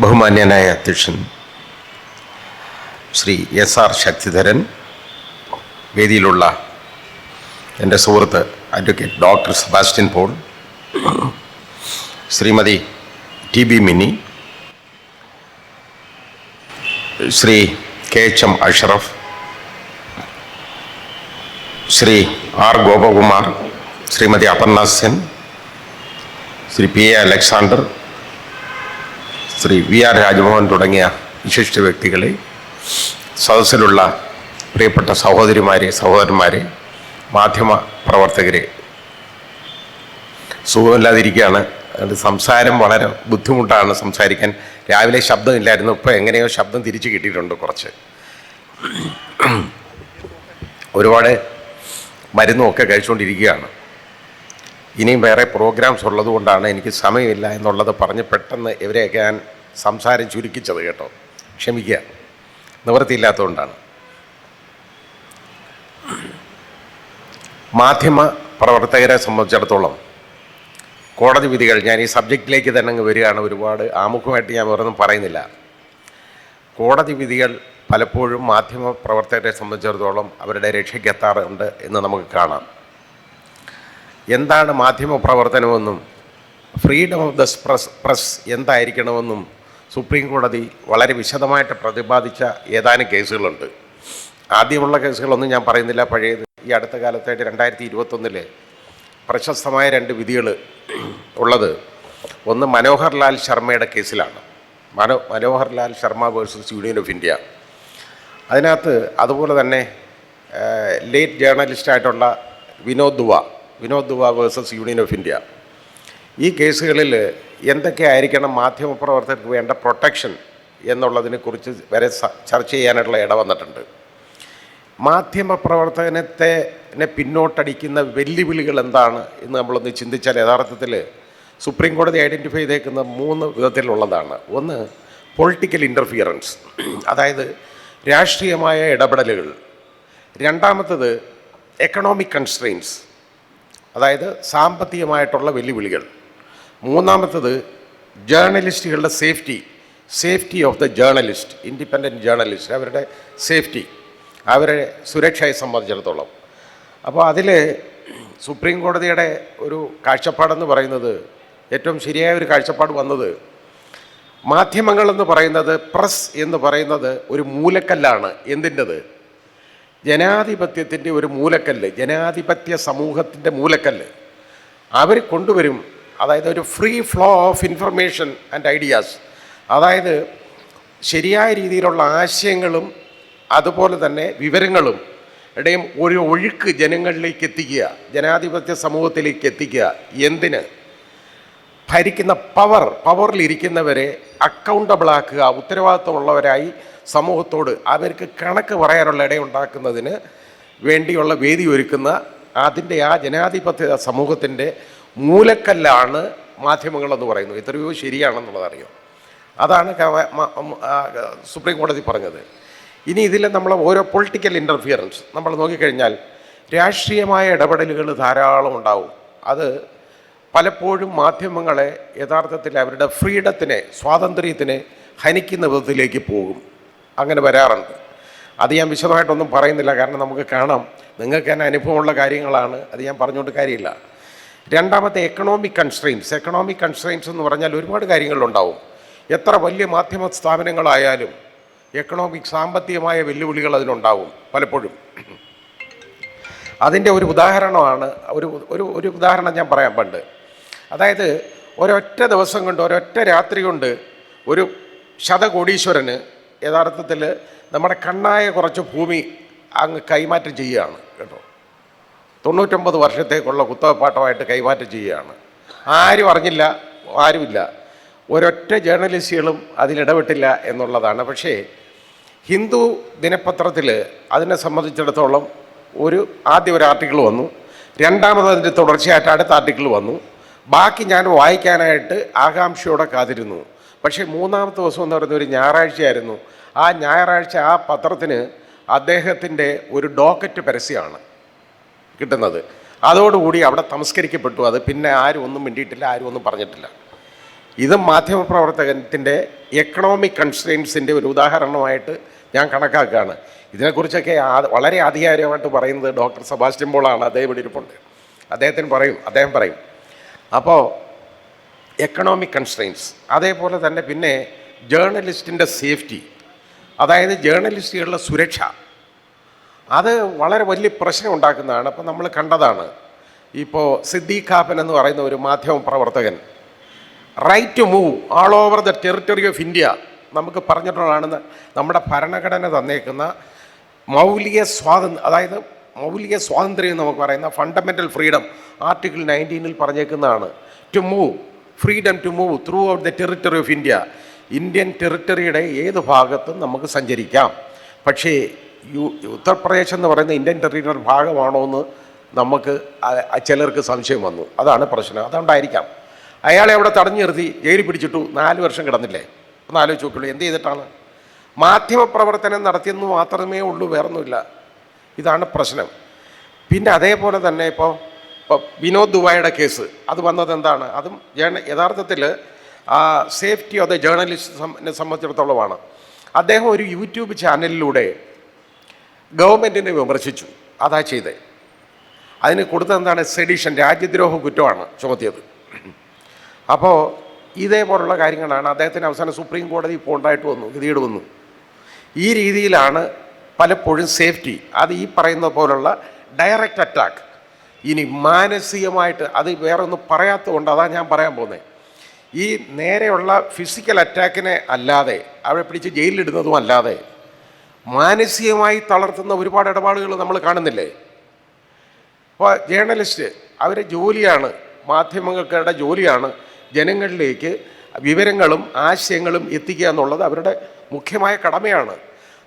ബഹുമാന്യനായ അധ്യക്ഷൻ Shri S R Sakthidharan വേദിയിലുള്ള എന്റെ സുഹൃത്ത് advocate doctor Sebastian Paul Shrimati T B Mini Shri K H M Ashraf Shri R Gopakumar Shrimati Aparna Sen Shri P A Alexander Shri V R Rajmohan തുടങ്ങിയ വിശിഷ്ട വ്യക്തികളെ സദസ്സിലുള്ള പ്രിയപ്പെട്ട സഹോദരിമാരെ സഹോദരന്മാരെ മാധ്യമ പ്രവർത്തകരെ സുഖമില്ലാതിരിക്കുകയാണ്. അതുകൊണ്ട് സംസാരം വളരെ ബുദ്ധിമുട്ടാണ് സംസാരിക്കാൻ. രാവിലെ ശബ്ദമില്ലായിരുന്നു. ഇപ്പോൾ എങ്ങനെയോ ശബ്ദം തിരിച്ചു കിട്ടിയിട്ടുണ്ട് കുറച്ച്. ഒരുപാട് മരുന്നും ഒക്കെ കഴിച്ചുകൊണ്ടിരിക്കുകയാണ്. ഇനിയും വേറെ പ്രോഗ്രാംസ് ഉള്ളതുകൊണ്ടാണ് എനിക്ക് സമയമില്ല എന്നുള്ളത് പറഞ്ഞ് പെട്ടെന്ന് ഇവരെയൊക്കെ ഞാൻ സംസാരം ചുരുക്കിച്ചത് കേട്ടോ. ക്ഷമിക്കുക. നിവൃത്തിയില്ലാത്തതുകൊണ്ടാണ്. മാധ്യമ പ്രവർത്തകരെ സംബന്ധിച്ചിടത്തോളം കോടതി വിധികൾ ഞാൻ ഈ സബ്ജക്റ്റിലേക്ക് തന്നെ അങ്ങ് വരികയാണ് ഒരുപാട് ആമുഖമായിട്ട് ഞാൻ വേറൊന്നും പറയുന്നില്ല. കോടതി വിധികൾ പലപ്പോഴും മാധ്യമ പ്രവർത്തകരെ സംബന്ധിച്ചിടത്തോളം അവരുടെ രക്ഷയ്ക്കെത്താറുണ്ട് എന്ന് നമുക്ക് കാണാം. എന്താണ് മാധ്യമ പ്രവർത്തനമെന്നും freedom of the press press എന്തായിരിക്കണമെന്നും supreme കോടതി വളരെ വിശദമായിട്ട് പ്രതിപാദിച്ച ഏതാനും കേസുകളുണ്ട്. ആദ്യമുള്ള കേസുകളൊന്നും ഞാൻ പറയുന്നില്ല. പഴയത് ഈ അടുത്ത കാലത്തായിട്ട് രണ്ടായിരത്തി ഇരുപത്തൊന്നിൽ പ്രശസ്തമായ രണ്ട് വിധികൾ ഉള്ളത്. ഒന്ന് മനോഹർലാൽ ശർമ്മയുടെ കേസിലാണ്. Mano Manohar Lal Sharma versus union of India. അതിനകത്ത് അതുപോലെ തന്നെ late ജേർണലിസ്റ്റായിട്ടുള്ള Vinod Dua Vinod Duba versus union of India. ഈ കേസുകളിൽ എന്തൊക്കെ ആയിരിക്കണം മാധ്യമപ്രവർത്തകർക്ക് വേണ്ട പ്രൊട്ടക്ഷൻ എന്നുള്ളതിനെ കുറിച്ച് വരെ ചർച്ച ചെയ്യാനായിട്ടുള്ള ഇട വന്നിട്ടുണ്ട്. മാധ്യമപ്രവർത്തനത്തെ പിന്നോട്ടടിക്കുന്ന വെല്ലുവിളികൾ എന്താണ് എന്ന് നമ്മളൊന്ന് ചിന്തിച്ചാൽ യഥാർത്ഥത്തിൽ സുപ്രീം കോടതി ഐഡന്റിഫൈ ചെയ്തേക്കുന്ന മൂന്ന് വിധത്തിലുള്ളതാണ്. ഒന്ന് പൊളിറ്റിക്കൽ ഇന്റർഫിയറൻസ് അതായത് രാഷ്ട്രീയമായ ഇടപെടലുകൾ. രണ്ടാമത്തത് എക്കണോമിക് കൺസ്ട്രെയിൻസ് അതായത് സാമ്പത്തികമായിട്ടുള്ള വെല്ലുവിളികൾ. മൂന്നാമത്തത് ജേർണലിസ്റ്റുകളുടെ safety safety of the journalist independent journalist അവരുടെ സേഫ്റ്റി അവരെ സുരക്ഷയെ സംബന്ധിച്ചിടത്തോളം. അപ്പോൾ അതിൽ സുപ്രീം കോടതിയുടെ ഒരു കാഴ്ചപ്പാടെന്ന് പറയുന്നത് ഏറ്റവും ശരിയായ ഒരു കാഴ്ചപ്പാട് വന്നത് മാധ്യമങ്ങളെന്ന് പറയുന്നത് പ്രസ് എന്ന് പറയുന്നത് ഒരു മൂലക്കല്ലാണ്. എന്തിന്റെത്? ജനാധിപത്യത്തിന്റെ ഒരു മൂലക്കല്ല് ജനാധിപത്യ സമൂഹത്തിന്റെ മൂലക്കല്ല്. അവർ കൊണ്ടുവരും അതായത് ഒരു free flow of information and ideas അതായത് ശരിയായ രീതിയിലുള്ള ആശയങ്ങളും അതുപോലെ തന്നെ വിവരങ്ങളും ഇടയും ഒരു ഒഴുക്ക് ജനങ്ങളിലേക്ക് എത്തിക്കുക ജനാധിപത്യ സമൂഹത്തിലേക്ക് എത്തിക്കുക. എന്തിന്? ഭരിക്കുന്ന പവർ പവറിലിരിക്കുന്നവരെ അക്കൗണ്ടബിളാക്കുക ഉത്തരവാദിത്വമുള്ളവരായി സമൂഹത്തോട് അവർക്ക് കണക്ക് പറയാനുള്ള ഇടയുണ്ടാക്കുന്നതിന് വേണ്ടിയുള്ള വേദി ഒരുക്കുന്ന അതിന്റെ ആ ജനാധിപത്യ സമൂഹത്തിന്റെ മൂലക്കല്ലാണ് മാധ്യമങ്ങളെന്ന് പറയുന്നത്. എത്രയോ ശരിയാണെന്നുള്ളത് അറിയാം അതാണ് സുപ്രീം കോടതി പറഞ്ഞത്. ഇനി ഇതിൽ നമ്മൾ ഓരോ പൊളിറ്റിക്കൽ ഇന്റർഫിയറൻസ് നമ്മൾ നോക്കിക്കഴിഞ്ഞാൽ രാഷ്ട്രീയമായ ഇടപെടലുകൾ ധാരാളം ഉണ്ടാവും. അത് പലപ്പോഴും മാധ്യമങ്ങളെ യഥാർത്ഥത്തിൽ അവരുടെ ഫ്രീഡത്തിനെ സ്വാതന്ത്ര്യത്തിനെ ഹനിക്കുന്ന വിധത്തിലേക്ക് പോകും. അങ്ങനെ വരാറുണ്ട്. അത് ഞാൻ വിശദമായിട്ടൊന്നും പറയുന്നില്ല. കാരണം നമുക്ക് കാണാം നിങ്ങൾക്ക് തന്നെ അനുഭവമുള്ള കാര്യങ്ങളാണ്. അത് ഞാൻ പറഞ്ഞുകൊണ്ട് കാര്യമില്ല. രണ്ടാമത്തെ എക്കണോമിക് കൺസ്ട്രെയിൻസ് എക്കണോമിക് കൺസ്ട്രെയിൻസ് എന്ന് പറഞ്ഞാൽ ഒരുപാട് കാര്യങ്ങളുണ്ടാവും. എത്ര വലിയ മാധ്യമ സ്ഥാപനങ്ങളായാലും എക്കണോമിക് സാമ്പത്തികമായ വെല്ലുവിളികൾ അതിലുണ്ടാവും പലപ്പോഴും. അതിന്റെ ഒരു ഉദാഹരണമാണ് ഒരു ഒരു ഒരു ഉദാഹരണം ഞാൻ പറയാം പണ്ട്. അതായത് ഒരൊറ്റ ദിവസം കൊണ്ട് ഒരൊറ്റ രാത്രി കൊണ്ട് ഒരു ശതകോടീശ്വരന് യഥാർത്ഥത്തിൽ നമ്മുടെ കണ്ണായ കുറച്ച് ഭൂമി അങ്ങ് കൈമാറ്റം ചെയ്യുകയാണ് കേട്ടോ. തൊണ്ണൂറ്റൊമ്പത് വർഷത്തേക്കുള്ള കുത്തകപ്പാട്ടമായിട്ട് കൈമാറ്റം ചെയ്യുകയാണ്. ആരും അറിഞ്ഞില്ല ആരുമില്ല. ഒരൊറ്റ ജേർണലിസ്റ്റുകളും അതിലിടപെട്ടില്ല എന്നുള്ളതാണ്. പക്ഷേ ഹിന്ദു ദിനപത്രത്തിൽ അതിനെ സംബന്ധിച്ചിടത്തോളം ഒരു ആദ്യം ഒരു ആർട്ടിക്കിൾ വന്നു. രണ്ടാമത് അതിന്റെ തുടർച്ചയായിട്ട് അടുത്ത ആർട്ടിക്കിൾ വന്നു. ബാക്കി ഞാൻ വായിക്കാനായിട്ട് ആകാംക്ഷയോടെ കാത്തിരുന്നു. പക്ഷേ മൂന്നാമത്തെ ദിവസം എന്ന് പറയുന്ന ഒരു ഞായറാഴ്ചയായിരുന്നു. ആ ഞായറാഴ്ച ആ പത്രത്തിന് അദ്ദേഹത്തിന്റെ ഒരു ഡോക്കറ്റ് പരസ്യമാണ് കിട്ടുന്നത്. അതോടുകൂടി അവിടെ തമസ്കരിക്കപ്പെട്ടു. അത് പിന്നെ ആരും ഒന്നും മിണ്ടിയിട്ടില്ല ആരും ഒന്നും പറഞ്ഞിട്ടില്ല. ഇത് മാധ്യമപ്രവർത്തകത്തിന്റെ എക്കണോമിക് കൺസ്ട്രെയിൻസിന്റെ ഒരു ഉദാഹരണമായിട്ട് ഞാൻ കണക്കാക്കുകയാണ്. ഇതിനെക്കുറിച്ചൊക്കെ വളരെ ആധികാരികമായിട്ട് പറയുന്നത് ഡോക്ടർ സെബാസ്റ്റ്യൻ പോളാണ്. അദ്ദേഹം ഇവിടെ ഇരിപ്പുണ്ട്. അദ്ദേഹത്തിന് പറയും അദ്ദേഹം പറയും. അപ്പോൾ എക്കണോമിക് കൺസ്ട്രെയിൻസ് അതേപോലെ തന്നെ പിന്നെ ജേർണലിസ്റ്റിന്റെ സേഫ്റ്റി അതായത് ജേർണലിസ്റ്റുകളുടെ സുരക്ഷ. അത് വളരെ വലിയ പ്രശ്നം ഉണ്ടാക്കുന്നതാണ്. അപ്പോൾ നമ്മൾ കണ്ടതാണ്. ഇപ്പോൾ സിദ്ദീഖ് ഖാപ്പൻ എന്ന് പറയുന്ന ഒരു മാധ്യമ പ്രവർത്തകൻ right to move all over the territory of India നമുക്ക് പറഞ്ഞിട്ടുള്ളതാണ് നമ്മുടെ ഭരണഘടന തന്നേക്കുന്ന മൗലിക സ്വാതന്ത്ര്യം അതായത് മൗലിക സ്വാതന്ത്ര്യം നമുക്ക് പറയുന്ന ഫണ്ടമെന്റൽ ഫ്രീഡം ആർട്ടിക്കിൾ നയന്റീനിൽ പറഞ്ഞേക്കുന്നതാണ്. To move freedom to move throughout the territory of India Indian ടെറിട്ടറിയുടെ ഏത് ഭാഗത്തും നമുക്ക് സഞ്ചരിക്കാം. പക്ഷേ യു ഉത്തർപ്രദേശ് എന്ന് പറയുന്ന ഇന്ത്യൻ ടെറിട്ടറി ഭാഗമാണോ എന്ന് നമുക്ക് ചിലർക്ക് സംശയം വന്നു. അതാണ് പ്രശ്നം. അതുകൊണ്ടായിരിക്കാം. അയാളെ അവിടെ തടഞ്ഞു നിർത്തി ജയിലിൽ പിടിച്ചിട്ടു നാല് വർഷം കിടന്നില്ലേ? ഒന്ന് ആലോചിച്ച് നോക്കുള്ളൂ എന്ത് ചെയ്തിട്ടാണ്? മാധ്യമപ്രവർത്തനം നടത്തിയെന്ന് മാത്രമേ ഉള്ളൂ വേറൊന്നുമില്ല. ഇതാണ് പ്രശ്നം. പിന്നെ അതേപോലെ തന്നെ ഇപ്പോൾ ഇപ്പോൾ വിനോദ് ദുബായുടെ കേസ്. അത് വന്നത് എന്താണ് അതും യഥാർത്ഥത്തിൽ ആ സേഫ്റ്റി ഓഫ് ദ ജേർണലിസ്റ്റിനെ സംബന്ധിച്ചിടത്തോളമാണ്. അദ്ദേഹം ഒരു യൂട്യൂബ് ചാനലിലൂടെ ഗവൺമെന്റിനെ വിമർശിച്ചു. അതാ ചെയ്തേ. അതിന് കൊടുത്ത എന്താണ് സെഡിഷൻ രാജ്യദ്രോഹ കുറ്റമാണ് ചുമത്തിയത്. അപ്പോൾ ഇതേപോലുള്ള കാര്യങ്ങളാണ് അദ്ദേഹത്തിന് അവസാനം സുപ്രീം കോടതി പോണ്ടായിട്ട് വന്നു ഗതികേട് വന്നു. ഈ രീതിയിലാണ് പലപ്പോഴും സേഫ്റ്റി അത് ഈ പറയുന്ന പോലുള്ള ഡയറക്റ്റ് അറ്റാക്ക് ഇനി മാനസികമായിട്ട് അത് വേറെ ഒന്നും പറയാത്തതുകൊണ്ട് അതാ ഞാൻ പറയാൻ പോകുന്നത് ഈ നേരെയുള്ള ഫിസിക്കൽ അറ്റാക്കിനെ അല്ലാതെ അവരെ പിടിച്ച് ജയിലിലിടുന്നതും അല്ലാതെ മാനസികമായി തളർത്തുന്ന ഒരുപാട് ഇടപാടുകൾ നമ്മൾ കാണുന്നില്ലേ? അപ്പോൾ ജേർണലിസ്റ്റ് അവരെ ജോലിയാണ് മാധ്യമങ്ങൾക്കാരുടെ ജോലിയാണ് ജനങ്ങളിലേക്ക് വിവരങ്ങളും ആശയങ്ങളും എത്തിക്കുക എന്നുള്ളത് അവരുടെ മുഖ്യമായ കടമയാണ്.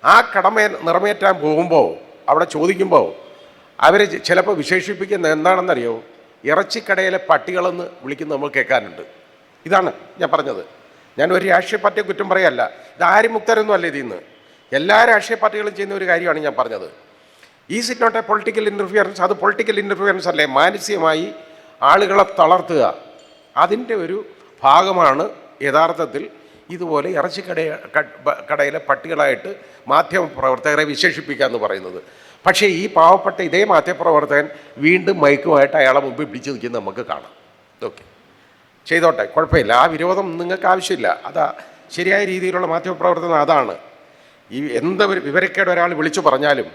ആ കടമ നിറവേറ്റാൻ പോകുമ്പോൾ അവിടെ ചോദിക്കുമ്പോൾ അവർ ചിലപ്പോൾ വിശേഷിപ്പിക്കുന്ന എന്താണെന്നറിയോ? ഇറച്ചിക്കടയിലെ പട്ടികളെന്ന് വിളിക്കുന്ന നമ്മൾ കേൾക്കാനുണ്ട് ഇതാണ് ഞാൻ പറഞ്ഞത്. ഞാൻ ഒരു രാഷ്ട്രീയ പാർട്ടിയെ കുറ്റം പറയല്ല. ഇത് ആരും മുക്തരൊന്നും അല്ല ഇതിൽ നിന്ന്. എല്ലാ രാഷ്ട്രീയ പാർട്ടികളും ചെയ്യുന്ന ഒരു കാര്യമാണ് ഞാൻ പറഞ്ഞത്. ഈ it not a political interference അത് പൊളിറ്റിക്കൽ ഇന്റർഫിയറൻസ് അല്ലേ? മാനസികമായി ആളുകളെ തളർത്തുക. അതിന്റെ ഒരു ഭാഗമാണ് യഥാർത്ഥത്തിൽ ഇതുപോലെ ഇറച്ചി ക- ബ- കടയിലെ പട്ടികളായിട്ട് മാധ്യമപ്രവർത്തകരെ വിശേഷിപ്പിക്കുക എന്ന് പറയുന്നത്. പക്ഷേ ഈ പാവപ്പെട്ട ഇതേ മാധ്യമപ്രവർത്തകൻ വീണ്ടും മൈക്കുമായിട്ട് അയാളെ മുമ്പിൽ പിടിച്ചു നിൽക്കുന്നത് നമുക്ക് കാണാം. ഓക്കെ. ചെയ്തോട്ടെ കുഴപ്പമില്ല. ആ വിരോധം നിങ്ങൾക്ക് ആവശ്യമില്ല. അതാ ശരിയായ രീതിയിലുള്ള മാധ്യമപ്രവർത്തനം അതാണ്. ഈ എന്ത വിവരക്കേട് ഒരാൾ വിളിച്ചു പറഞ്ഞാലും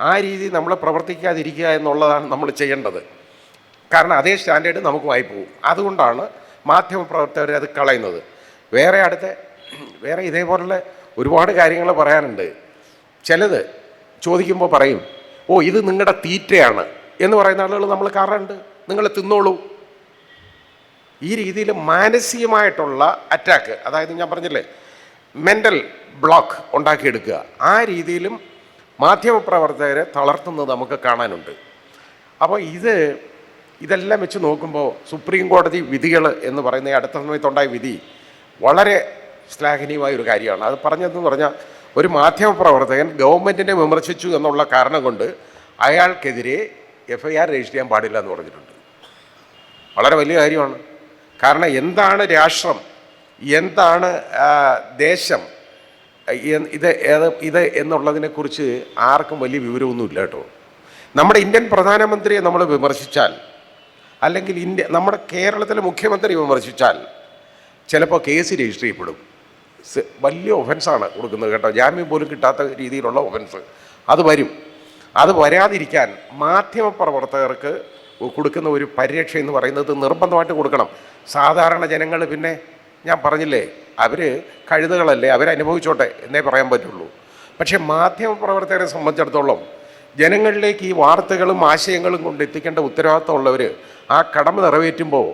ആ രീതി നമ്മൾ പ്രവർത്തിക്കാതിരിക്കുക എന്നുള്ളതാണ് നമ്മൾ ചെയ്യേണ്ടത്. കാരണം അതേ സ്റ്റാൻഡേർഡ് നമുക്കുമായി പോകും. അതുകൊണ്ടാണ് മാധ്യമപ്രവർത്തകർ അത് കളയുന്നത്. വേറെ അടുത്ത വേറെ ഇതേപോലുള്ള ഒരുപാട് കാര്യങ്ങൾ പറയാനുണ്ട്. ചിലത് ചോദിക്കുമ്പോൾ പറയും ഓ ഇത് നിങ്ങളുടെ തീറ്റയാണ് എന്ന് പറയുന്ന ആളുകൾ നമ്മൾ കാണാറുണ്ട്. നിങ്ങൾ തിന്നോളൂ. ഈ രീതിയിൽ മാനസികമായിട്ടുള്ള അറ്റാക്ക് അതായത് ഞാൻ പറഞ്ഞില്ലേ മെന്റൽ ബ്ലോക്ക് ഉണ്ടാക്കിയെടുക്കുക. ആ രീതിയിലും മാധ്യമപ്രവർത്തകരെ തളർത്തുന്നത് നമുക്ക് കാണാനുണ്ട്. അപ്പോൾ ഇത് ഇതെല്ലാം വെച്ച് നോക്കുമ്പോൾ സുപ്രീം കോടതി വിധികൾ എന്ന് പറയുന്ന അടുത്ത സമയത്തുണ്ടായ വിധി വളരെ ശ്ലാഘനീയമായ ഒരു കാര്യമാണ്. അത് പറഞ്ഞതെന്ന് പറഞ്ഞാൽ ഒരു മാധ്യമപ്രവർത്തകൻ ഗവൺമെന്റിനെ വിമർശിച്ചു എന്നുള്ള കാരണം കൊണ്ട് അയാൾക്കെതിരെ എഫ് ഐ ആർ രജിസ്റ്റർ ചെയ്യാൻ പാടില്ല എന്ന് പറഞ്ഞിട്ടുണ്ട്. വളരെ വലിയ കാര്യമാണ്. കാരണം എന്താണ് രാഷ്ട്രം? എന്താണ് ദേശം? ഇത് ഏത് ഇത് എന്നുള്ളതിനെക്കുറിച്ച് ആർക്കും വലിയ വിവരമൊന്നുമില്ല കേട്ടോ. നമ്മുടെ ഇന്ത്യൻ പ്രധാനമന്ത്രിയെ നമ്മൾ വിമർശിച്ചാൽ അല്ലെങ്കിൽ ഇന്ത്യ നമ്മുടെ കേരളത്തിലെ മുഖ്യമന്ത്രി വിമർശിച്ചാൽ ചിലപ്പോൾ കേസ് രജിസ്റ്റർ ചെയ്യപ്പെടും. വലിയ ഒഫൻസാണ് കൊടുക്കുന്നത് കേട്ടോ. ജാമ്യം പോലും കിട്ടാത്ത രീതിയിലുള്ള ഒഫൻസ് അത് വരും. അത് വരാതിരിക്കാൻ മാധ്യമപ്രവർത്തകർക്ക് കൊടുക്കുന്ന ഒരു പരിരക്ഷ എന്ന് പറയുന്നത് നിർബന്ധമായിട്ട് കൊടുക്കണം. സാധാരണ ജനങ്ങൾ പിന്നെ ഞാൻ പറഞ്ഞില്ലേ അവർ കഴുതകളല്ലേ അവരനുഭവിച്ചോട്ടെ എന്നേ പറയാൻ പറ്റുള്ളൂ. പക്ഷേ മാധ്യമപ്രവർത്തകരെ സംബന്ധിച്ചിടത്തോളം ജനങ്ങളിലേക്ക് ഈ വാർത്തകളും ആശയങ്ങളും കൊണ്ട് എത്തിക്കേണ്ട ഉത്തരവാദിത്തമുള്ളവർ ആ കടമ നിറവേറ്റുമ്പോൾ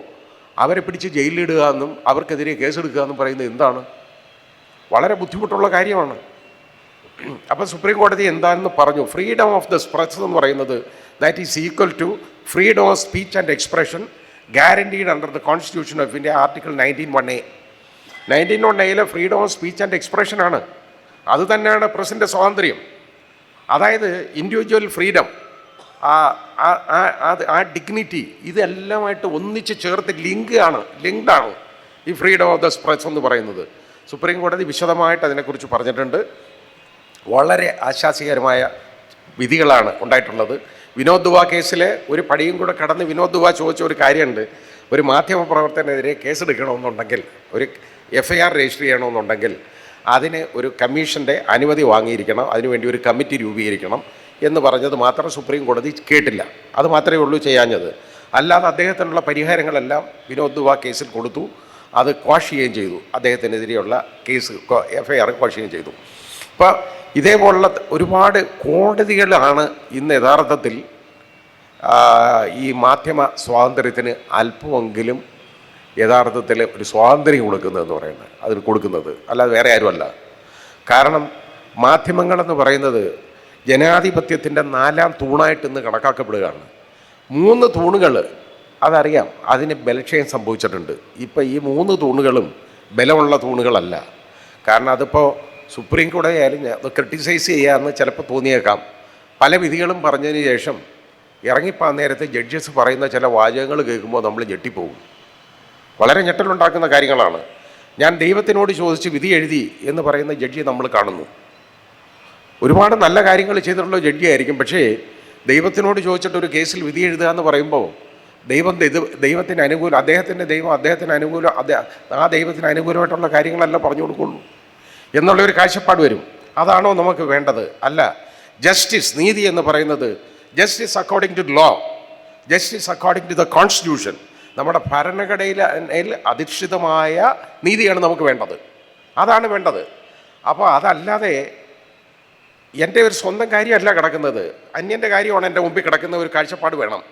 അവരെ പിടിച്ച് ജയിലിലിടുക എന്നും അവർക്കെതിരെ കേസെടുക്കുക എന്നും പറയുന്നത് എന്താണ്? വളരെ ബുദ്ധിമുട്ടുള്ള കാര്യമാണ്. അപ്പം സുപ്രീം കോടതി എന്താണെന്ന് പറഞ്ഞു. ഫ്രീഡം ഓഫ് ദ സ്പ്രെസ് എന്ന് പറയുന്നത് that is equal to freedom of speech and expression guaranteed under the constitution of India article nineteen one A nineteen one എയിലെ ഫ്രീഡം ഓഫ് സ്പീച്ച് ആൻഡ് എക്സ്പ്രഷനാണ് അത് തന്നെയാണ് പ്രസിന്റെ സ്വാതന്ത്ര്യം. അതായത് ഇൻഡിവിജ്വൽ ഫ്രീഡം ആ അത് ആ ഡിഗ്നിറ്റി ഇതെല്ലാമായിട്ട് ഒന്നിച്ച് ചേർത്ത് ലിങ്ക് ആണ് ലിങ്ക്ഡാണ് ഈ ഫ്രീഡം ഓഫ് ദ സ്പ്രെസ് എന്ന് പറയുന്നത്. സുപ്രീം കോടതി വിശദമായിട്ട് അതിനെക്കുറിച്ച് പറഞ്ഞിട്ടുണ്ട്. വളരെ ആശാസ്യകരമായ വിധികളാണ് ഉണ്ടായിട്ടുള്ളത്. വിനോദ് ദുബ കേസിൽ ഒരു പടിയും കൂടെ കടന്ന് വിനോദ് ദുബ ചോദിച്ച ഒരു കാര്യമുണ്ട്. ഒരു മാധ്യമ പ്രവർത്തനെതിരെ കേസെടുക്കണമെന്നുണ്ടെങ്കിൽ ഒരു എഫ് ഐ ആർ രജിസ്റ്റർ ചെയ്യണമെന്നുണ്ടെങ്കിൽ അതിന് ഒരു കമ്മീഷന്റെ അനുമതി വാങ്ങിയിരിക്കണം അതിനുവേണ്ടി ഒരു കമ്മിറ്റി രൂപീകരിക്കണം എന്ന് പറഞ്ഞത് മാത്രം സുപ്രീം കോടതി കേട്ടില്ല. അത് മാത്രമേ ഉള്ളൂ ചെയ്യാഞ്ഞത്. അല്ലാതെ അദ്ദേഹത്തിനുള്ള പരിഹാരങ്ങളെല്ലാം വിനോദ് ദുബ കേസിൽ കൊടുത്തു. അത് ക്വാഷ് ചെയ്യുകയും ചെയ്തു. അദ്ദേഹത്തിനെതിരെയുള്ള case F I R quash ചെയ്യുകയും ചെയ്തു. അപ്പോൾ ഇതേപോലുള്ള ഒരുപാട് കോടതികളാണ് ഇന്ന് യഥാർത്ഥത്തിൽ ഈ മാധ്യമ സ്വാതന്ത്ര്യത്തിന് അല്പമെങ്കിലും യഥാർത്ഥത്തിൽ ഒരു സ്വാതന്ത്ര്യം കൊടുക്കുന്നതെന്ന് പറയുന്നത് അതിന് കൊടുക്കുന്നത്. അല്ലാതെ വേറെ ആരുമല്ല. കാരണം മാധ്യമങ്ങളെന്ന് പറയുന്നത് ജനാധിപത്യത്തിന്റെ നാലാം തൂണായിട്ട് ഇന്ന് കണക്കാക്കപ്പെടുകയാണ്. മൂന്ന് തൂണുകൾ അതറിയാം അതിന് ബലക്ഷയം സംഭവിച്ചിട്ടുണ്ട്. ഇപ്പം ഈ മൂന്ന് തൂണുകളും ബലമുള്ള തൂണുകളല്ല. കാരണം അതിപ്പോൾ സുപ്രീം കോടതി ആയാലും അത് ക്രിട്ടിസൈസ് ചെയ്യാമെന്ന് ചിലപ്പോൾ തോന്നിയേക്കാം. പല വിധികളും പറഞ്ഞതിന് ശേഷം ഇറങ്ങിപ്പാൻ നേരത്തെ ജഡ്ജസ് പറയുന്ന ചില വാചകങ്ങൾ കേൾക്കുമ്പോൾ നമ്മൾ ഞെട്ടിപ്പോകും. വളരെ ഞെട്ടലുണ്ടാക്കുന്ന കാര്യങ്ങളാണ്. ഞാൻ ദൈവത്തിനോട് ചോദിച്ച് വിധി എഴുതി എന്ന് പറയുന്ന ജഡ്ജി നമ്മൾ കാണുന്നു. ഒരുപാട് നല്ല കാര്യങ്ങൾ ചെയ്തിട്ടുള്ള ജഡ്ജി ആയിരിക്കും. പക്ഷേ ദൈവത്തിനോട് ചോദിച്ചിട്ട് ഒരു കേസിൽ വിധി എഴുതുക എന്ന് പറയുമ്പോൾ ദൈവം ദൈവത്തിന് അനുകൂലം അദ്ദേഹത്തിന്റെ ദൈവം അദ്ദേഹത്തിന് അനുകൂലം ആ ദൈവത്തിന് അനുകൂലമായിട്ടുള്ള കാര്യങ്ങളല്ല പറഞ്ഞു കൊടുക്കുള്ളൂ. എന്നുള്ള ഒരു കാഴ്ചപ്പാട് വരും. അതാണോ നമുക്ക് വേണ്ടത്? അല്ല. ജസ്റ്റിസ് നീതി എന്ന് പറയുന്നത് justice according to law justice according to the constitution നമ്മുടെ ഭരണഘടനയിൽ അധിഷ്ഠിതമായ നീതിയാണ് നമുക്ക് വേണ്ടത്. അതാണ് വേണ്ടത്. അപ്പോൾ അതല്ലാതെ എന്റെ ഒരു സ്വന്തം കാര്യമല്ല കിടക്കുന്നത്. അന്യന്റെ കാര്യമാണ് എന്റെ മുമ്പിൽ കിടക്കുന്ന ഒരു കാഴ്ചപ്പാട് വേണം.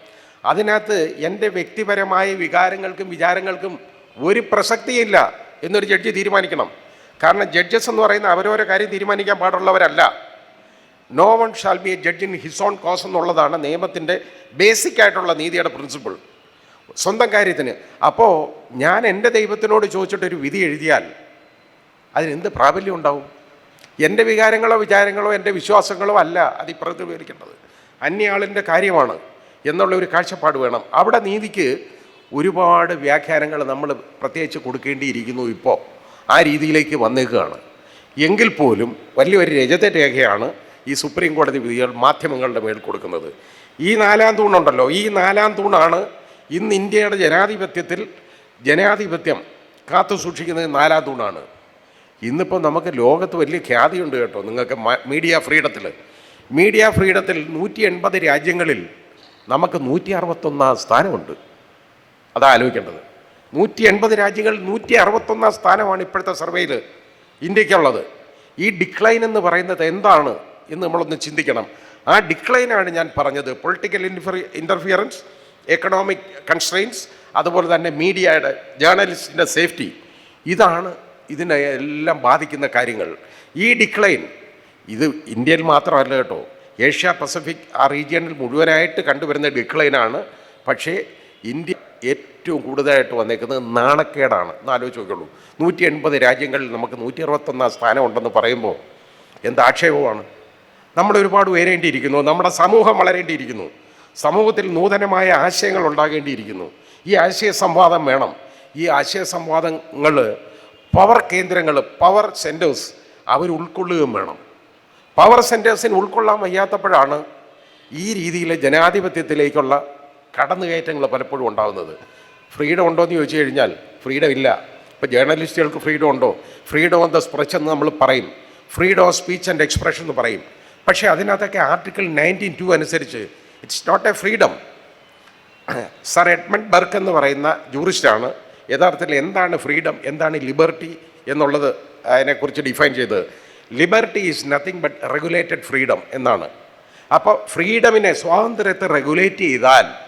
അതിനകത്ത് എന്റെ വ്യക്തിപരമായ വികാരങ്ങൾക്കും വിചാരങ്ങൾക്കും ഒരു പ്രസക്തിയില്ല എന്നൊരു ജഡ്ജി തീരുമാനിക്കണം. കാരണം ജഡ്ജസ് എന്ന് പറയുന്ന അവരോരോ കാര്യം തീരുമാനിക്കാൻ പാടുള്ളവരല്ല. No one shall be a judge in his own cause എന്നുള്ളതാണ് നിയമത്തിന്റെ ബേസിക് ആയിട്ടുള്ള നീതിയുടെ പ്രിൻസിപ്പിൾ സ്വന്തം കാര്യത്തിന്. അപ്പോൾ ഞാൻ എന്റെ ദൈവത്തിനോട് ചോദിച്ചിട്ടൊരു വിധി എഴുതിയാൽ അതിനെന്ത് പ്രാബല്യം ഉണ്ടാവും? എന്റെ വികാരങ്ങളോ വിചാരങ്ങളോ എന്റെ വിശ്വാസങ്ങളോ അല്ല അത് പ്രതിഫലിക്കേണ്ടത് അന്യയാളിന്റെ കാര്യമാണ് എന്നുള്ള ഒരു കാഴ്ചപ്പാട് വേണം. അവിടെ നീതിക്ക് ഒരുപാട് വ്യാഖ്യാനങ്ങൾ നമ്മൾ പ്രത്യേകിച്ച് കൊടുക്കേണ്ടിയിരിക്കുന്നു ഇപ്പോൾ. ആ രീതിയിലേക്ക് വന്നേക്കുകയാണ്. എങ്കിൽ പോലും വലിയൊരു രജത രേഖയാണ് ഈ സുപ്രീം കോടതി വിധികൾ മാധ്യമങ്ങളുടെ മേൽ കൊടുക്കുന്നത്. ഈ നാലാം തൂണുണ്ടല്ലോ. ഈ നാലാം തൂണാണ് ഇന്ന് ഇന്ത്യയുടെ ജനാധിപത്യത്തിൽ ജനാധിപത്യം കാത്തു സൂക്ഷിക്കുന്നത് നാലാം തൂണാണ്. ഇന്നിപ്പോൾ നമുക്ക് ലോകത്ത് വലിയ ഖ്യാതിയുണ്ട് കേട്ടോ. നിങ്ങൾക്ക് മീഡിയ ഫ്രീഡത്തിൽ മീഡിയ ഫ്രീഡത്തിൽ നൂറ്റി എൺപത് രാജ്യങ്ങളിൽ നമുക്ക് നൂറ്റി അറുപത്തൊന്നാം സ്ഥാനമുണ്ട്. അതാ ആലോചിക്കേണ്ടത്. നൂറ്റി എൺപത് രാജ്യങ്ങളിൽ നൂറ്റി അറുപത്തൊന്നാം സ്ഥാനമാണ് ഇപ്പോഴത്തെ സർവേയിൽ ഇന്ത്യക്കുള്ളത് ഈ ഡിക്ലൈൻ എന്ന് പറയുന്നത് എന്താണ് എന്ന് നമ്മളൊന്ന് ചിന്തിക്കണം. ആ ഡിക്ലൈനാണ് ഞാൻ പറഞ്ഞത്. Political infer interference economic constraints അതുപോലെ തന്നെ മീഡിയയുടെ ജേർണലിസ്റ്റിന്റെ സേഫ്റ്റി ഇതാണ് ഇതിനെ എല്ലാം ബാധിക്കുന്ന കാര്യങ്ങൾ. ഈ ഡിക്ലൈൻ ഇത് ഇന്ത്യയിൽ മാത്രമല്ല കേട്ടോ. ഏഷ്യ പസഫിക് ആ റീജിയണിൽ മുഴുവനായിട്ട് കണ്ടുവരുന്ന ഡിക്ലൈനാണ്. പക്ഷേ ഇന്ത്യ ഏറ്റവും കൂടുതലായിട്ട് വന്നേക്കുന്നത് നാണക്കേടാണ്. എന്ന് ആലോചിച്ച് നോക്കുള്ളൂ നൂറ്റി എൺപത് രാജ്യങ്ങളിൽ നമുക്ക് നൂറ്റി അറുപത്തൊന്നാം സ്ഥാനം ഉണ്ടെന്ന് പറയുമ്പോൾ എന്ത് ആക്ഷേപമാണ്? നമ്മൾ ഒരുപാട് ഉയരേണ്ടിയിരിക്കുന്നു. നമ്മുടെ സമൂഹം വളരേണ്ടിയിരിക്കുന്നു. സമൂഹത്തിൽ നൂതനമായ ആശയങ്ങൾ ഉണ്ടാകേണ്ടിയിരിക്കുന്നു. ഈ ആശയ സംവാദം വേണം. ഈ ആശയ സംവാദങ്ങൾ പവർ കേന്ദ്രങ്ങൾ പവർ സെന്റേഴ്സ് അവർ ഉൾക്കൊള്ളുകയും വേണം. പവർ സെന്റേഴ്സിന് ഉൾക്കൊള്ളാൻ വയ്യാത്തപ്പോഴാണ് ഈ രീതിയിലെ ജനാധിപത്യത്തിലേക്കുള്ള കടന്നുകയറ്റങ്ങൾ പലപ്പോഴും ഉണ്ടാകുന്നത്. ഫ്രീഡം ഉണ്ടോ എന്ന് ചോദിച്ചു കഴിഞ്ഞാൽ ഫ്രീഡം ഇല്ല. ഇപ്പോൾ ജേർണലിസ്റ്റുകൾക്ക് ഫ്രീഡം ഉണ്ടോ? ഫ്രീഡം ഓഫ് ദ സ്പ്രെച്ച് എന്ന് നമ്മൾ പറയും. Freedom of speech and expression എന്ന് പറയും. പക്ഷേ അതിനകത്തൊക്കെ ആർട്ടിക്കിൾ നയന്റീൻ ടു അനുസരിച്ച് it's not a freedom. Sir Edmund Burke എന്ന് പറയുന്ന ജൂറിസ്റ്റാണ് യഥാർത്ഥത്തിൽ എന്താണ് ഫ്രീഡം എന്താണ് ലിബർട്ടി എന്നുള്ളത് അതിനെക്കുറിച്ച് ഡിഫൈൻ ചെയ്തത്. Liberty is nothing but regulated freedom എന്നാണ്. അപ്പോൾ ഫ്രീഡമിനെ സ്വാതന്ത്ര്യത്തെ റെഗുലേറ്റ് ചെയ്താൽ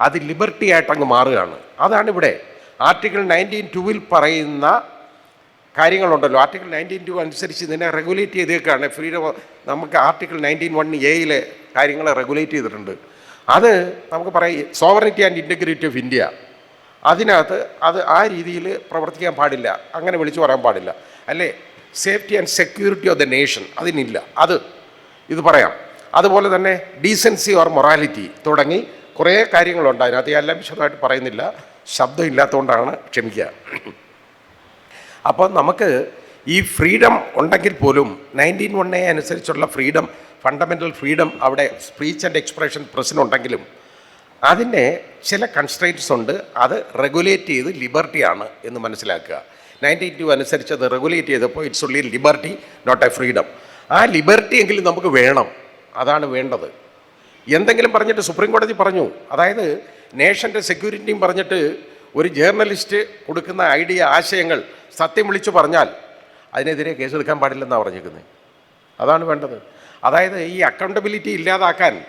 അത് ലിബർട്ടി ആയിട്ട് അങ്ങ് മാറുകയാണ്. അതാണ് ഇവിടെ ആർട്ടിക്കിൾ നയന്റീൻ ടുവിൽ പറയുന്ന കാര്യങ്ങളുണ്ടല്ലോ. ആർട്ടിക്കിൾ നയന്റീൻ ടു അനുസരിച്ച് ഇതിനെ റെഗുലേറ്റ് ചെയ്തേക്കാണ്. ഫ്രീഡം നമുക്ക് ആർട്ടിക്കിൾ നയന്റീൻ വൺ എയിലെ കാര്യങ്ങളെ റെഗുലേറ്റ് ചെയ്തിട്ടുണ്ട്. അത് നമുക്ക് പറയാം sovereignty and integrity of India. അതിനകത്ത് അത് ആ രീതിയിൽ പ്രവർത്തിക്കാൻ പാടില്ല. അങ്ങനെ വിളിച്ചു പറയാൻ പാടില്ല. അല്ലേ? Safety and security of the nation അതിനില്ല. അത് ഇത് പറയാം. അതുപോലെ തന്നെ ഡീസൻസി ഓർ മൊറാലിറ്റി തുടങ്ങി. കുറേ കാര്യങ്ങളുണ്ട്. അതിനകത്ത് ഞാൻ എല്ലാം വിശദമായിട്ട് പറയുന്നില്ല. ശബ്ദം ഇല്ലാത്തതുകൊണ്ടാണ് ക്ഷമിക്കുക. അപ്പോൾ നമുക്ക് ഈ ഫ്രീഡം ഉണ്ടെങ്കിൽ പോലും നയന്റീൻ വൺ എ അനുസരിച്ചുള്ള ഫ്രീഡം ഫണ്ടമെന്റൽ ഫ്രീഡം അവിടെ സ്പീച്ച് ആൻഡ് എക്സ്പ്രഷൻ പ്രശ്നമുണ്ടെങ്കിലും അതിന്റെ ചില കൺസ്ട്രെയിൻസ് ഉണ്ട്. അത് റെഗുലേറ്റ് ചെയ്ത് ലിബർട്ടിയാണ് എന്ന് മനസ്സിലാക്കുക. നയന്റി ടു അനുസരിച്ച് അത് റെഗുലേറ്റ് ചെയ്തപ്പോൾ it's only liberty not a freedom ആ ലിബർട്ടി എങ്കിലും നമുക്ക് വേണം. അതാണ് വേണ്ടത്. എന്തെങ്കിലും പറഞ്ഞിട്ട് സുപ്രീം കോടതി പറഞ്ഞു. അതായത് നേഷന്റെ സെക്യൂരിറ്റിയും പറഞ്ഞിട്ട് ഒരു ജേർണലിസ്റ്റ് കൊടുക്കുന്ന ഐഡിയ ആശയങ്ങൾ സത്യം വിളിച്ചു പറഞ്ഞാൽ അതിനെതിരെ കേസെടുക്കാൻ പാടില്ലെന്നാണ് പറഞ്ഞിരിക്കുന്നത് അതാണ് വേണ്ടത്. അതായത് ഈ അക്കൗണ്ടബിലിറ്റി ഇല്ലാതാക്കാൻ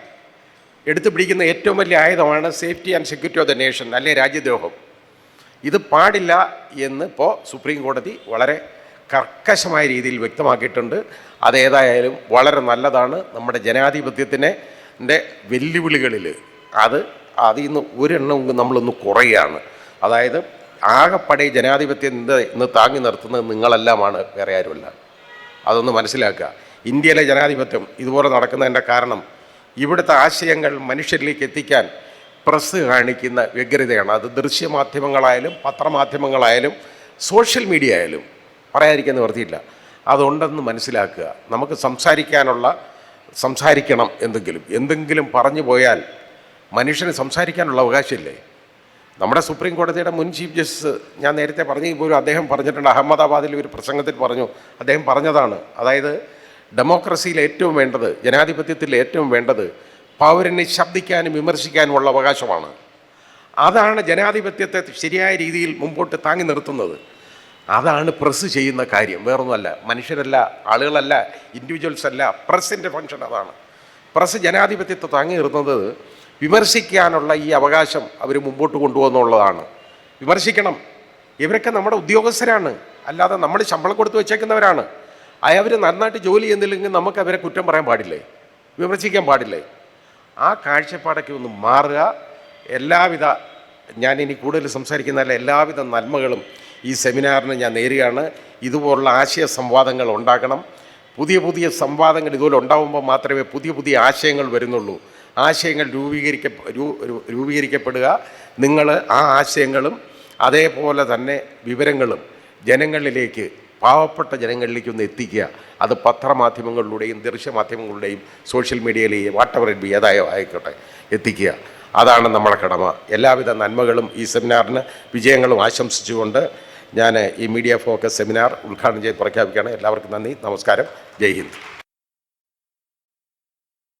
എടുത്തു പിടിക്കുന്ന ഏറ്റവും വലിയ ആയുധമാണ് safety and security of the nation അല്ലെ രാജ്യദ്രോഹം. ഇത് പാടില്ല എന്ന് ഇപ്പോൾ സുപ്രീം കോടതി വളരെ കർക്കശമായ രീതിയിൽ വ്യക്തമാക്കിയിട്ടുണ്ട്. അതേതായാലും വളരെ നല്ലതാണ്. നമ്മുടെ ജനാധിപത്യത്തിനെ വെല്ലുവിളികളിൽ അത് അതിൽ നിന്ന് ഒരെണ്ണം നമ്മളൊന്ന് കുറയാണ്. അതായത് ആകെപ്പടെ ജനാധിപത്യം ഇന്ന് താങ്ങി നിർത്തുന്നത് നിങ്ങളെല്ലാമാണ് വേറെ ആരുമല്ല. അതൊന്ന് മനസ്സിലാക്കുക. ഇന്ത്യയിലെ ജനാധിപത്യം ഇതുപോലെ നടക്കുന്നതിന്റെ കാരണം ഇവിടുത്തെ ആശയങ്ങൾ മനുഷ്യരിലേക്ക് എത്തിക്കാൻ പ്രസ് കാണിക്കുന്ന വ്യഗ്രതയാണ്. അത് ദൃശ്യമാധ്യമങ്ങളായാലും പത്രമാധ്യമങ്ങളായാലും സോഷ്യൽ മീഡിയ ആയാലും പറയാതിരിക്കാൻ നിവർത്തിയില്ല അതുണ്ടെന്ന് മനസ്സിലാക്കുക. നമുക്ക് സംസാരിക്കാനുള്ള സംസാരിക്കണം എന്തെങ്കിലും. എന്തെങ്കിലും പറഞ്ഞു പോയാൽ മനുഷ്യന് സംസാരിക്കാനുള്ള അവകാശമില്ലേ? നമ്മുടെ സുപ്രീം കോടതിയുടെ മുൻ ചീഫ് ജസ്റ്റിസ് ഞാൻ നേരത്തെ പറഞ്ഞു പോലും അദ്ദേഹം പറഞ്ഞിട്ടുണ്ട് അഹമ്മദാബാദിൽ ഒരു പ്രസംഗത്തിൽ പറഞ്ഞു അദ്ദേഹം പറഞ്ഞതാണ്. അതായത് ഡെമോക്രസിയിൽ ഏറ്റവും വേണ്ടത് ജനാധിപത്യത്തിൽ ഏറ്റവും വേണ്ടത് പൗരനെ ശബ്ദിക്കാനും വിമർശിക്കാനുമുള്ള അവകാശമാണ്. അതാണ് ജനാധിപത്യത്തെ ശരിയായ രീതിയിൽ മുമ്പോട്ട് താങ്ങി നിർത്തുന്നത്. അതാണ് പ്രസ് ചെയ്യുന്ന കാര്യം. വേറൊന്നുമല്ല മനുഷ്യരല്ല ആളുകളല്ല ഇൻഡിവിജ്വൽസ് അല്ല പ്രസ്സിന്റെ ഫങ്ഷൻ അതാണ്. പ്രസ് ജനാധിപത്യത്തെ താങ്ങി നിർത്തുന്നത് വിമർശിക്കാനുള്ള ഈ അവകാശം അവർ മുമ്പോട്ട് കൊണ്ടുപോകുന്നുള്ളതാണ് വിമർശിക്കണം. ഇവരൊക്കെ നമ്മുടെ ഉദ്യോഗസ്ഥരാണ്. അല്ലാതെ നമ്മൾ ശമ്പളം കൊടുത്ത് വെച്ചേക്കുന്നവരാണ്. അവർ നന്നായിട്ട് ജോലി ചെയ്യുന്നില്ലെങ്കിൽ നമുക്ക് അവരെ കുറ്റം പറയാൻ പാടില്ലേ? വിമർശിക്കാൻ പാടില്ലേ? ആ കാഴ്ചപ്പാടൊക്കെ ഒന്ന് മാറുക. എല്ലാവിധ ഞാൻ ഇനി കൂടുതൽ സംസാരിക്കുന്നതല്ല എല്ലാവിധ നന്മകളും ഈ സെമിനാറിന് ഞാൻ നേരുകയാണ്. ഇതുപോലുള്ള ആശയ സംവാദങ്ങൾ ഉണ്ടാക്കണം പുതിയ പുതിയ സംവാദങ്ങൾ ഇതുപോലെ ഉണ്ടാകുമ്പോൾ മാത്രമേ പുതിയ പുതിയ ആശയങ്ങൾ വരുന്നുള്ളൂ. ആശയങ്ങൾ രൂപീകരിക്ക രൂപീകരിക്കപ്പെടുക. നിങ്ങൾ ആ ആശയങ്ങളും അതേപോലെ തന്നെ വിവരങ്ങളും ജനങ്ങളിലേക്ക് പാവപ്പെട്ട ജനങ്ങളിലേക്ക് ഒന്ന് എത്തിക്കുക. അത് പത്രമാധ്യമങ്ങളിലൂടെയും ദൃശ്യമാധ്യമങ്ങളുടെയും സോഷ്യൽ മീഡിയയിലെയും വാട്ടവർ ബി ഏതായോ ആയിക്കോട്ടെ എത്തിക്കുക. അതാണ് നമ്മുടെ കടമ. എല്ലാവിധ നന്മകളും ഈ സെമിനാറിന് വിജയങ്ങളും ആശംസിച്ചുകൊണ്ട് ഞാൻ ഈ മീഡിയ ഫോക്കസ് സെമിനാർ ഉദ്ഘാടനം ചെയ്ത് പ്രഖ്യാപിക്കുകയാണ്. എല്ലാവർക്കും നന്ദി. നമസ്കാരം. ജയ് ഹിന്ദ്.